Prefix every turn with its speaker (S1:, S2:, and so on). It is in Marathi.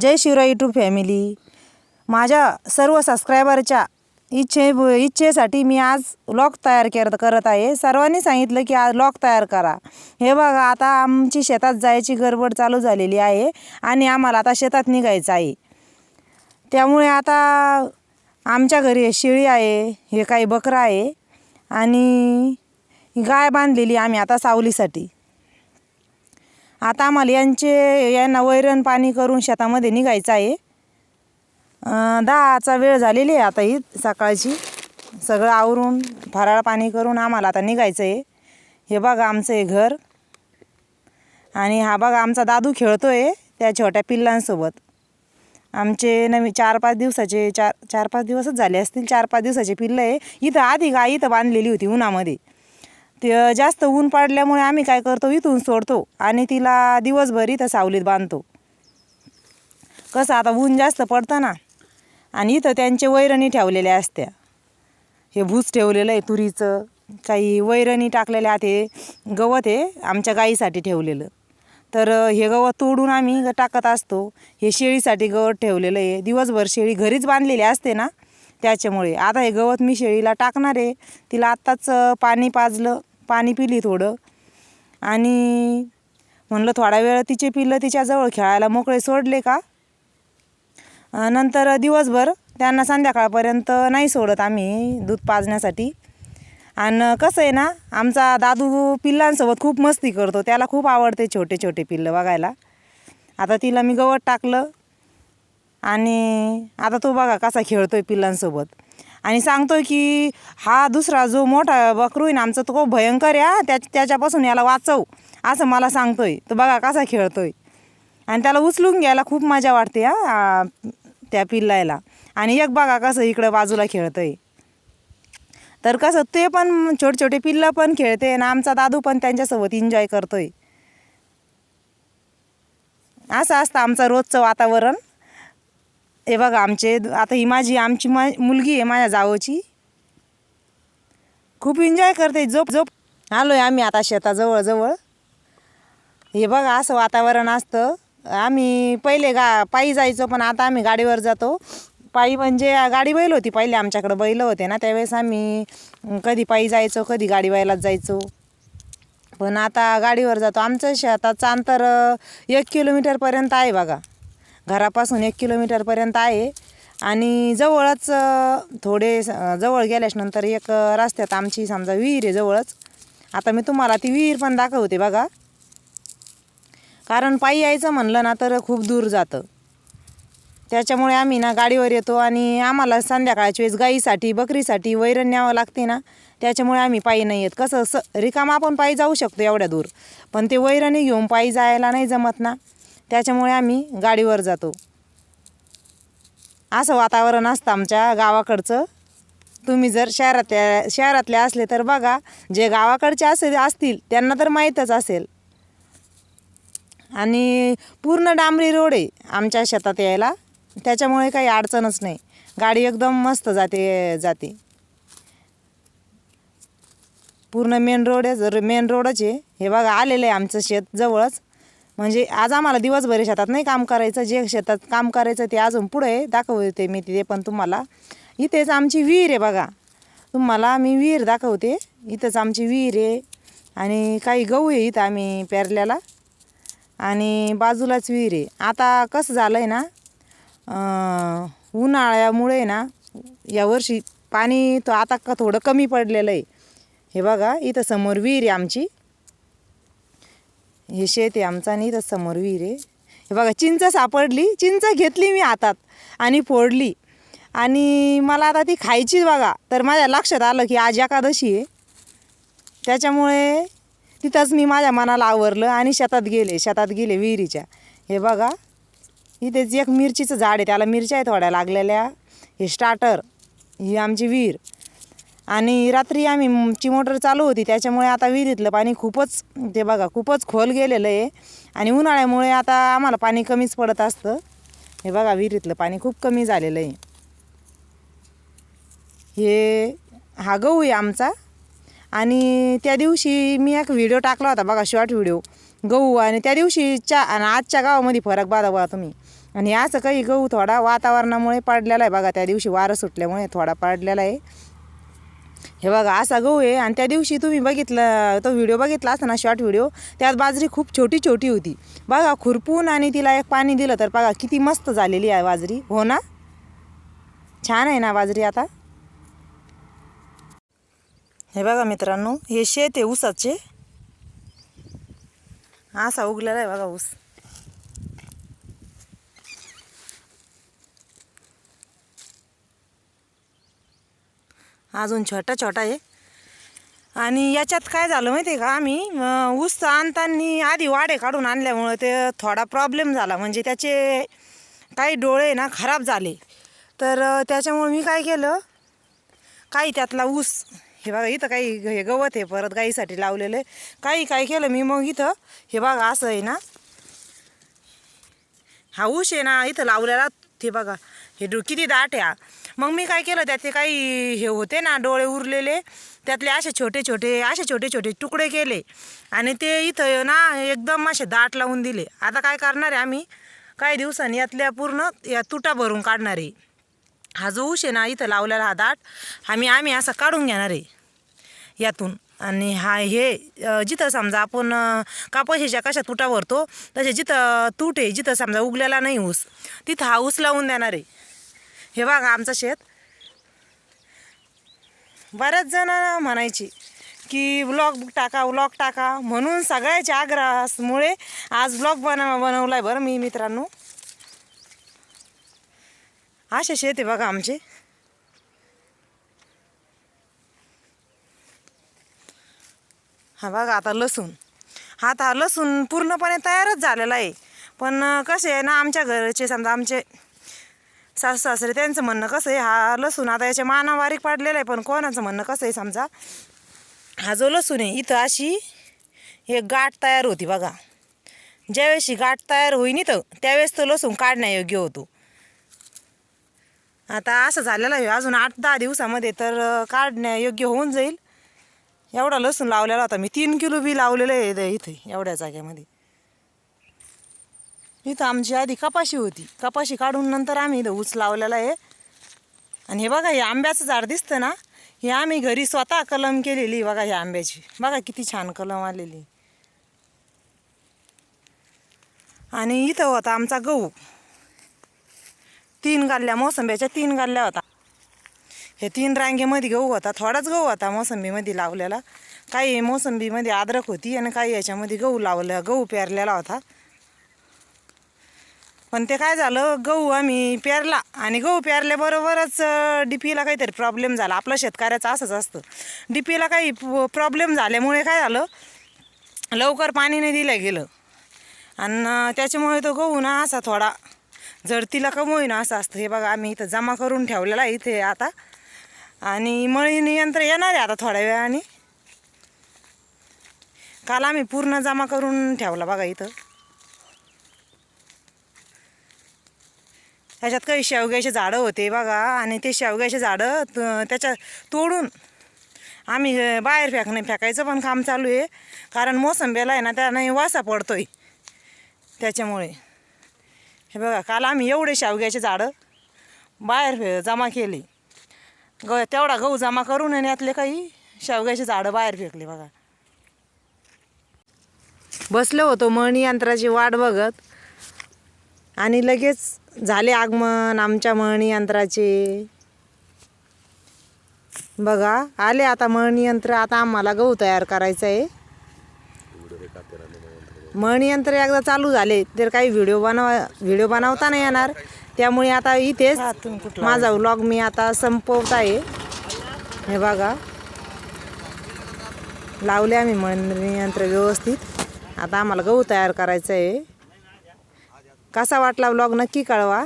S1: जय शिवराय यूट्यूब फॅमिली माझ्या सर्व सबस्क्रायबरच्या इच्छे इच्छेसाठी मी आज लॉक तयार कर करत आहे. सर्वांनी सांगितलं की आज लॉक तयार करा. हे बघा आता आमची शेतात जायची गडबड चालू झालेली आहे आणि आम्हाला आता शेतात निघायचं आहे. त्यामुळे आता आमच्या घरी शेळी आहे हे काही बकरं आहे आणि गाय बांधलेली आम्ही आता सावलीसाठी. आता आम्हाला यांचे यांना वैरण पाणी करून शेतामध्ये निघायचं आहे. दहाचा वेळ झालेली आहे आता ही सकाळची. सगळं आवरून फराळ पाणी करून आम्हाला आता निघायचं आहे. हे बघा आमचं हे घर. आणि हा बघा आमचा दादू खेळतो आहे त्या छोट्या पिल्लांसोबत. आमचे नवी चार पाच दिवसाचे चार चार पाच दिवसच झाले असतील चार पाच दिवसाचे पिल्लं आहे. इथं आधी गाय इथं बांधलेली होती उन्हामध्ये. ते जास्त ऊन पडल्यामुळे आम्ही काय करतो इथून सोडतो आणि तिला दिवसभर इथं सावलीत बांधतो. कसं आता ऊन जास्त पडतं ना आणि इथं त्यांचे वैरणी ठेवलेल्या असत्या. हे भूस ठेवलेलं आहे तुरीचं काही वैरणी टाकलेल्या हे गवत आहे आमच्या गाईसाठी ठेवलेलं. तर हे गवत तोडून आम्ही टाकत असतो. हे शेळीसाठी गवत ठेवलेलं आहे. दिवसभर शेळी घरीच बांधलेली असते ना त्याच्यामुळे. आता हे गवत मी शेळीला टाकणार आहे. तिला आत्ताच पाणी पाजलं. पाणी पिली थोडं. आणि म्हणलं थोडा वेळ तिचे पिल्लं तिच्याजवळ खेळायला मोकळे सोडले का? नंतर दिवसभर त्यांना संध्याकाळपर्यंत नाही सोडत आम्ही दूध पाजण्यासाठी. आणि कसं आहे ना आमचा दादू पिल्लांसोबत खूप मस्ती करतो त्याला खूप आवडते छोटे छोटे पिल्लं बघायला. आता तिला मी गवत टाकलं. आणि आता तो बघा कसा खेळतो आहे पिल्लांसोबत. आणि सांगतोय की हा दुसरा जो मोठा बकरू आहे ना आमचा तो खूप भयंकर आहे त्या त्याच्यापासून याला वाचव असं मला सांगतोय. तो बघा कसा खेळतोय. आणि त्याला उचलून घ्यायला खूप मजा वाटते हा त्या पिल्लायला. आणि एक बघा कसं इकडं बाजूला खेळतंय. तर कसं ते पण छोटे छोटे पिल्लं पण खेळते आणि आमचा दादू पण त्यांच्यासोबत एन्जॉय करतोय. असं असतं आमचं रोजचं वातावरण. हे बघा आमचे आता ही माझी आमची मा मुलगी आहे माझ्या जावची. खूप एन्जॉय करते झोप झोप. आलो आहे आम्ही आता शेताजवळ जवळ. हे बघा असं वातावरण असतं. आम्ही पहिले गा पायी जायचो पण आता आम्ही गाडीवर जातो. पायी म्हणजे गाडी बैल होती पहिले आमच्याकडं बैल होते ना. त्यावेळेस आम्ही कधी पायी जायचो कधी गाडी बैलात जायचो. पण आता गाडीवर जातो. आमचं शेताचं अंतर एक किलोमीटरपर्यंत आहे बघा. घरापासून एक किलोमीटरपर्यंत आहे. आणि जवळच थोडे स- जवळ गेल्याच्यानंतर एक रस्त्यात आमची समजा विहीर आहे जवळच. आता मी तुम्हाला ती विहीर पण दाखवते बघा. कारण पायी यायचं म्हणलं ना तर खूप दूर जातं. त्याच्यामुळे आम्ही ना गाडीवर येतो आणि आम्हाला संध्याकाळच्या वेळेस गाईसाठी बकरीसाठी वैरण न्यावं लागते ना. त्याच्यामुळे आम्ही पायी नाही येत. कसं स रिकामा आपण पायी जाऊ शकतो एवढ्या दूर. पण ते वैरणी घेऊन पायी जायला नाही जमत ना. त्याच्यामुळे आम्ही गाडीवर जातो. असं वातावरण असतं आमच्या गावाकडचं. तुम्ही जर शहरातल्या शहरातले असले तर बघा जे गावाकडचे असे असतील त्यांना तर माहीतच असेल. आणि पूर्ण डांबरी रोड आहे आमच्या शेतात यायला. त्याच्यामुळे काही अडचणच नाही. गाडी एकदम मस्त जाते जाते. पूर्ण मेन रोड आहे जर मेन रोडच आहे. हे बघा आलेलं आहे आमचं शेत जवळच. म्हणजे आज आम्हाला दिवसभर शेतात नाही काम करायचं जे शेतात काम करायचं ते अजून पुढे आहे दाखवते मी तिथे पण तुम्हाला. इथेच आमची विहीर आहे बघा. तुम्हाला मी विहीर दाखवते. इथंच आमची विहीर आहे. आणि काही गहू आहे इथं आम्ही पेरल्याला आणि बाजूलाच विहीर आहे. आता कसं झालं आहे ना उन्हाळ्यामुळे ना यावर्षी पाणी तो आता का थोडं कमी पडलेलं आहे. हे बघा इथं समोर विहीर आहे आमची. हे शेत आहे आमचा नाही तर समोर विहीर आहे. हे बघा चिंच सापडली चिंच घेतली मी हातात आणि फोडली. आणि मला आता ती खायची बघा. तर माझ्या लक्षात आलं की आज एकादशी आहे. त्याच्यामुळे तिथंच मी माझ्या मनाला आवरलं आणि शेतात गेले. शेतात गेले विहिरीच्या. हे बघा इथेच एक मिरचीचं झाड आहे. त्याला मिरच्या आहे थोड्या लागलेल्या. हे स्टार्टर ही आमची विहीर. आणि रात्री आम्ही ची मोटर चालू होती त्याच्यामुळे आता विहिरीतलं पाणी खूपच ते बघा खूपच खोल गेलेलं आहे. आणि उन्हाळ्यामुळे आता आम्हाला पाणी कमीच पडत असतं. हे बघा विहिरीतलं पाणी खूप कमी झालेलं आहे. हे हा गहू आहे आमचा. आणि त्या दिवशी मी एक व्हिडिओ टाकला होता बघा शॉर्ट व्हिडिओ गहू आणि त्या दिवशीच्या आणि आजच्या गावामध्ये फरक बाधा बघा तुम्ही. आणि असं काही गहू थोडा वातावरणामुळे पडलेला आहे बघा त्या दिवशी वारं सुटल्यामुळे थोडा पडलेला आहे. हे बघा असा गहू आहे. आणि त्या दिवशी तुम्ही बघितलं तो व्हिडिओ बघितला असताना शॉर्ट व्हिडिओ. त्यात बाजरी खूप छोटी छोटी होती. बघा खुरपून आणि तिला एक पाणी दिलं तर बघा किती मस्त झालेली आहे बाजरी. हो ना? छान आहे ना बाजरी आता? हे बघा मित्रांनो हे शेत आहे ऊसाचे. असा उगलेला आहे बघा ऊस. अजून छोटा छोटा आहे. आणि याच्यात काय झालं माहिती आहे का आम्ही ऊस आणताना आधी वाडे काढून आणल्यामुळं ते थोडा प्रॉब्लेम झाला. म्हणजे त्याचे काही डोळे ना खराब झाले. तर त्याच्यामुळे मी काय केलं काही त्यातला ऊस हे बघा इथं काही हे गवत आहे परत गाईसाठी लावलेलं आहे. काही काय केलं मी मग इथं हे बघा असं आहे ना हा ऊस आहे ना इथं लावलेला हे बघा हे डो किती दाट आहे मग मी काय केलं त्याचे काही हे होते ना डोळे उरलेले. त्यातले असे छोटे छोटे असे छोटे छोटे तुकडे केले. आणि ते इथं ना एकदम असे दाट लावून दिले. आता काय करणार आहे आम्ही? काही दिवसांनी यातल्या पूर्ण या तुटा भरून काढणार. आहे हा जो ऊस आहे ना इथं लावलेला हा दाट आम्ही आम्ही असा काढून घेणार आहे यातून. आणि हा हे जिथं समजा आपण अ, कापशीच्या कशा तुटा भरतो तसे जिथं तूट आहे जिथं समजा उगलेला नाही ऊस तिथं हा ऊस लावून देणार आहे. हे बघा आमचं शेत. बऱ्याच जण म्हणायचे की ब्लॉग टाका ब्लॉग टाका. म्हणून सगळ्याच्या आग्रहामुळे आज ब्लॉग बनव बनवला आहे बरं मी मित्रांनो. असे शेत आहे बघा आमचे. हा बघा आता लसूण. हा आता लसूण पूर्णपणे तयारच झालेला आहे. पण कसे आहे ना आमच्या घरचे समजा आमचे सासू सासरे त्यांचं म्हणणं कसं आहे हा लसूण आता याच्या माना बारीक पाडलेला आहे पण कोणाचं म्हणणं कसं आहे समजा? हा जो लसूण आहे इथं अशी एक गाठ तयार होती बघा. ज्यावेळेस ही गाठ तयार होईन इथं त्यावेळेस तो लसूण काढण्यायोग्य होतो. आता असं झालेलं आहे अजून आठ दहा दिवसामध्ये तर काढण्यायोग्य होऊन जाईल. एवढा लसूण लावलेला होता मी तीन किलो बी लावलेलं आहे इथं- इथे एवढ्या जाग्यामध्ये इथं आमची आधी कपाशी होती. कपाशी काढून नंतर आम्ही इथं ऊस लावलेला आहे. आणि हे बघा हे आंब्याचं झाड दिसतं ना? हे आम्ही घरी स्वतः कलम केलेली बघा ह्या आंब्याची. बघा किती छान कलम आलेली आणि इथं होता आमचा गहू. तीन गाल्ल्या मोसंब्याच्या तीन गाल्ल्या होता. हे तीन रांगेमध्ये गहू होता थोडाच गहू होता मोसंबीमध्ये लावलेला. काही मोसंबीमध्ये अद्रक होती आणि काही याच्यामध्ये गहू लावलं गहू पेरलेला होता. पण ते काय झालं गहू आम्ही पेरला आणि गहू पेरल्याबरोबरच डी पीला काहीतरी प्रॉब्लेम झाला. आपलं शेतकऱ्याचं असंच असतं. डी पीला काही प्रॉब्लेम झाल्यामुळे काय झालं लवकर पाणी नाही दिलं गेलं. आणि त्याच्यामुळे तो गहू ना असा थोडा जडतीला कमी ना असं असतं. हे बघा आम्ही इथं जमा करून ठेवलेला आहे इथे आता. आणि मळणी यंत्र येणार आहे आता थोड्या वेळाने. काल आम्ही पूर्ण जमा करून ठेवला बघा इथं. त्याच्यात काही शेवग्याचे झाडं होते बघा. आणि ते शेवग्याचे झाडं त्याच्या तोडून आम्ही बाहेर फेकणे फेकायचं पण काम चालू आहे. कारण मोसंबीला आहे ना त्याने वासा पडतोय. त्याच्यामुळे. हे बघा काल आम्ही एवढे शेवग्याचे झाडं बाहेर जमा केले. ग तेवढा गहू जमा करून आणि यातले काही शेवग्याचे झाडं बाहेर फेकले बघा. बसलो होतो मणी यंत्राची वाट बघत. आणि लगेच झाले आगमन आमच्या मळणी यंत्राचे. बघा आले आता मळणी यंत्र आता आम्हाला गहू तयार करायचं आहे मळणी यंत्र एकदा चालू झाले तर काही व्हिडिओ बनव व्हिडिओ बनवता नाही येणार. त्यामुळे आता इथेच माझा व्लॉग मी आता संपवत आहे. हे बघा. लावले आम्ही मळणी यंत्र व्यवस्थित. आता आम्हाला गहू तयार करायचं आहे कसा वाटला व्लॉग नक्की कळवा.